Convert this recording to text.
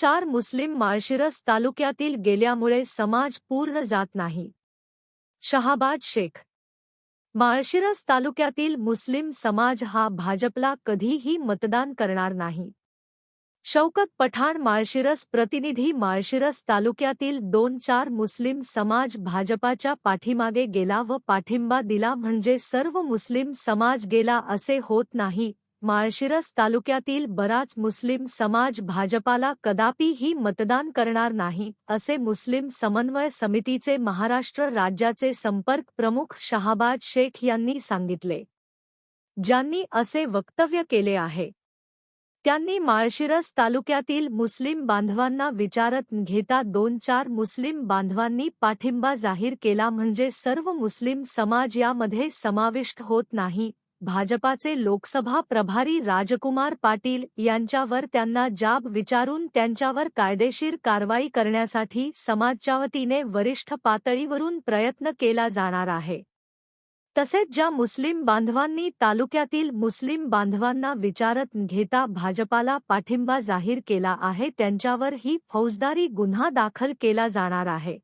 चार मुस्लिम माळशिरस तालुक्यातील गेल्यामुळे समाज पूर्ण जात नाही. शहाबाद शेख. माळशिरस तालुक्यातील मुस्लिम समाज हा भाजपला कधीही मतदान करणार नाही. शौकत पठाण माळशिरस प्रतिनिधी माळशिरस तालुक्यातील दोन चार मुस्लिम समाज भाजपाच्या पाठीमागे गेला व पाठिंबा दिला म्हणजे सर्व मुस्लिम समाज गेला असे होत नाही माळशिरस तालुक्यातील बराच मुस्लिम समाज भाजपाला कदापिही मतदान करणार नाही असे मुस्लिम समन्वय समितीचे महाराष्ट्र राज्याचे संपर्क प्रमुख शहाबाज शेख यांनी सांगितले. ज्यांनी असे वक्तव्य केले आहे. त्यांनी माळशिरस तालुक्यातील मुस्लिम बांधवांना विचारत घेता दोन चार मुस्लिम बांधवांनी पाठिंबा जाहीर केला म्हणजे सर्व मुस्लिम समाज यामध्ये समाविष्ट होत नाही भाजपाचे लोकसभा प्रभारी राजकुमार पाटील यांच्यावर त्यांना जाब विचारून त्यांच्यावर कायदेशीर कारवाई करण्यासाठी समाजच्या वतीने वरिष्ठ पातळीवरून प्रयत्न केला जाणार आहे. तसेच ज्या मुस्लिम बांधवांनी तालुक्यातील मुस्लिम बांधवांना विचारत घेता भाजपाला पाठिंबा जाहीर केला आहे त्यांच्यावर ही फौजदारी गुन्हा दाखल केला जाणार आहे.